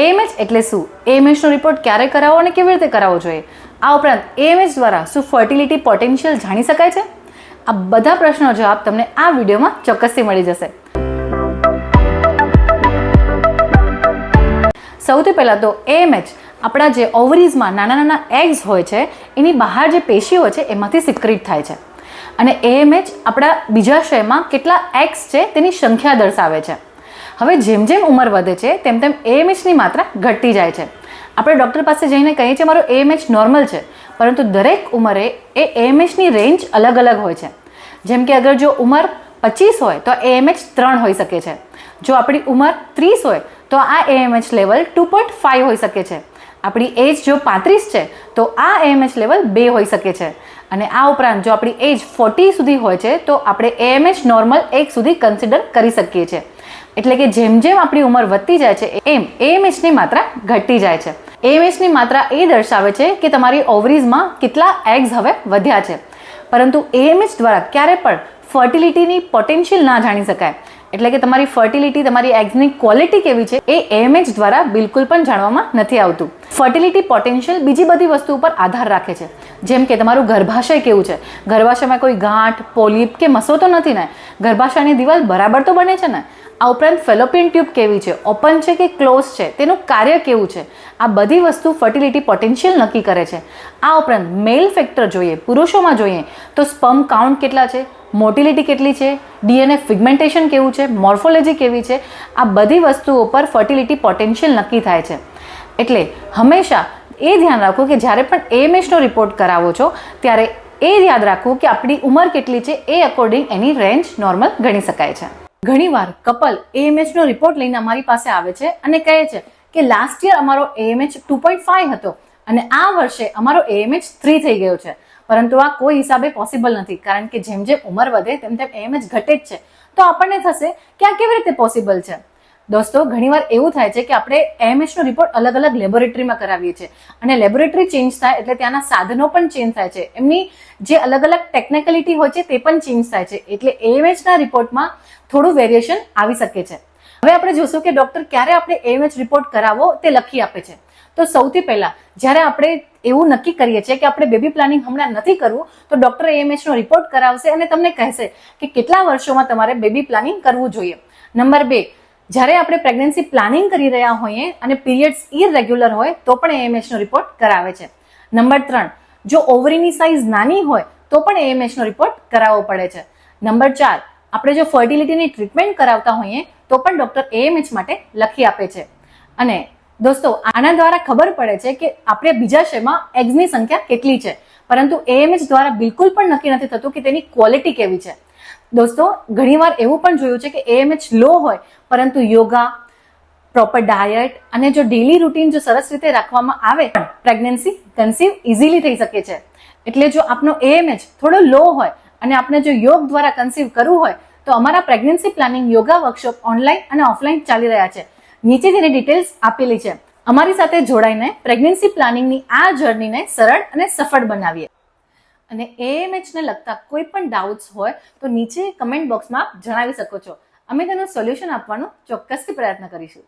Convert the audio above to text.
એએમએચ એટલે શું? એએમએચનો રિપોર્ટ ક્યારે કરાવવો અને કેવી રીતે કરાવવો જોઈએ? આ ઉપરાંત એએમએચ દ્વારા શું ફર્ટિલિટી પોટેન્શિયલ જાણી શકાય છે? આ બધા પ્રશ્નો જવાબ તમને આ વિડીયોમાં ચોક્કસથી મળી જશે. સૌથી પહેલાં તો એએમએચ આપણા જે ઓવરીઝમાં નાના નાના એગ્સ હોય છે, એની બહાર જે પેશી હોય છે, એમાંથી સિક્રિટ થાય છે. અને એએમએચ આપણા બીજા શયમાં કેટલા એગ્સ છે તેની સંખ્યા દર્શાવે છે. હવે જેમ જેમ ઉંમર વધે છે, તેમ તેમ એએમએચની માત્રા ઘટતી જાય છે. આપણે ડૉક્ટર પાસે જઈને કહીએ છીએ, મારો એએમએચ નોર્મલ છે. પરંતુ દરેક ઉંમરે એ એએમએચની રેન્જ અલગ અલગ હોય છે. જેમ કે અગર જો ઉંમર પચીસ હોય, તો એએમએચ ત્રણ હોઈ શકે છે. જો આપણી ઉંમર ત્રીસ હોય, તો આ AMH level two point five હોઈ શકે છે. આપણી એજ જો પાંત્રીસ છે, તો આ એએમએચ લેવલ બે હોઈ શકે છે. અને આ ઉપરાંત જો આપણી એજ ફોર્ટી સુધી હોય છે, તો આપણે એએમએચ નોર્મલ એક સુધી કન્સિડર કરી શકીએ છીએ. એટલે કે જેમ જેમ આપણી ઉંમર વધતી જાય છે, એમ એએમએચની માત્રા ઘટતી જાય છે. એએમએચની માત્રા એ દર્શાવે છે કે તમારી ઓવરીઝમાં કેટલા એગ્સ હવે વધ્યા છે. પરંતુ એએમએચ દ્વારા ક્યારે પણ ફર્ટિલિટીની પોટેન્શિયલ ના જાણી શકાય. એટલે કે તમારી ફર્ટિલિટી તમારી એગ્સની ક્વોલિટી કેવી છે, એ એમએચ દ્વારા બિલકુલ પણ જાણવામાં નથી આવતું. ફર્ટિલિટી પોટેન્શિયલ બીજી બધી વસ્તુ ઉપર આધાર રાખે છે. જેમ કે તમારું ગર્ભાશય કેવું છે? ગર્ભાશયમાં કોઈ ગાંઠ, પોલીપ કે મસો તો નથી ને? ગર્ભાશયની દિવાલ બરાબર તો બને છે ને? આ ઉપરાંત ફેલોપિયન ટ્યુબ કેવી છે? ઓપન છે કે ક્લોઝ છે? તેનું કાર્ય કેવું છે? આ બધી વસ્તુ ફર્ટિલિટી પોટેન્શિયલ નક્કી કરે છે. આ ઉપરાંત મેલ ફેક્ટર જોઈએ, પુરુષોમાં જોઈએ, તો સ્પર્મ કાઉન્ટ કેટલા છે? મોટિલિટી કેટલી છે? ડીએનએ ફિગમેન્ટેશન કેવું છે? મોર્ફોલોજી કેવી છે? આ બધી વસ્તુઓ પર ફર્ટિલિટી પોટેન્શિયલ નક્કી થાય છે. એટલે હંમેશા એ ધ્યાન રાખો કે જ્યારે પણ એએમએચનો રિપોર્ટ કરાવો છો, ત્યારે એ યાદ રાખવું કે આપણી ઉંમર કેટલી છે, એ અકોર્ડિંગ એની રેન્જ નોર્મલ ગણી શકાય છે. ઘણીવાર કપલ એએમએચનો રિપોર્ટ લઈને અમારી પાસે આવે છે અને કહે છે કે લાસ્ટ યર અમારો એએમએચ ટુ પોઈન્ટ ફાઈવ હતો અને આ વર્ષે અમારો એએમએચ થ્રી થઈ ગયો છે. પરંતુ આ કોઈ હિસાબે પોસિબલ નથી. કારણ કે જેમ જેમ ઉંમર વધે તેમ તેમ એએમએચ ઘટે જ છે. તો આપણને થશે કે આ કેવી રીતે પોસિબલ છે? દોસ્તો, ઘણીવાર એવું થાય છે કે આપણે એએમએચનો રિપોર્ટ અલગ અલગ લેબોરેટરીમાં કરાવીએ છીએ. અને લેબોરેટરી ચેન્જ થાય એટલે ત્યાંના સાધનો પણ ચેન્જ થાય છે. એમની જે અલગ અલગ ટેકનિકલિટી હોય છે તે પણ ચેન્જ થાય છે. એટલે એએમએચના રિપોર્ટમાં થોડું વેરિએશન આવી શકે છે. હવે આપણે જોશું કે ડોક્ટર ક્યારે આપણે એએમએચ રિપોર્ટ કરાવો તે લખી આપે છે. તો સૌથી પહેલા, જ્યારે આપણે એવું નક્કી કરીએ છીએ કે આપણે બેબી પ્લાનિંગ હમણાં નથી કરવું, તો ડોક્ટર એએમએચનો રિપોર્ટ કરાવશે અને તમને કહેશે કે કેટલા વર્ષોમાં તમારે બેબી પ્લાનિંગ કરવું જોઈએ. નંબર બે, જ્યારે આપણે પ્રેગ્નન્સી પ્લાનિંગ કરી રહ્યા હોઈએ અને પીરિયડ્સ ઇરેગ્યુલર હોય, તો પણ એએમએચનો રિપોર્ટ કરાવે છે. નંબર ત્રણ, જો ઓવરીની સાઇઝ નાની હોય, તો પણ એએમએચનો રિપોર્ટ કરાવવો પડે છે. નંબર ચાર, આપણે જો ફર્ટિલિટીની ટ્રીટમેન્ટ કરાવતા હોઈએ, તો પણ ડોક્ટર એએમએચ માટે લખી આપે છે. અને દોસ્તો, આના દ્વારા ખબર પડે છે કે આપણે બીજા શયમાં એગ્સની સંખ્યા કેટલી છે. પરંતુ એએમએચ દ્વારા બિલકુલ પણ નક્કી નથી થતું કે તેની ક્વોલિટી કેવી છે. દોસ્તો, ઘણીવાર એવું પણ જોયું છે કે એએમએચ લો હોય, પરંતુ યોગા, પ્રોપર ડાયટ અને જો ડેલી રૂટીન જો સરસ રીતે રાખવામાં આવે, પ્રેગ્નન્સી કન્સીવ ઇઝીલી થઈ શકે છે. એટલે જો આપનો એએમએચ થોડો લો હોય અને આપણે જો યોગ દ્વારા કન્સીવ કરવું હોય, તો અમારા pregnancy planning yoga workshop online અને ઓફલાઈન ચાલી રહ્યા છે. નીચે જેની ડિટેલ્સ આપેલી છે. અમારી સાથે જોડાઈને પ્રેગ્નન્સી પ્લાનિંગની આ જર્નીને સરળ અને સફળ બનાવીએ. અને એએમએચને લગતા કોઈ પણ ડાઉટ્સ હોય તો નીચે કમેન્ટ બોક્સમાં જણાવી શકો છો. અમે તેનું સોલ્યુશન આપવાનો ચોક્કસથી પ્રયત્ન કરીશું.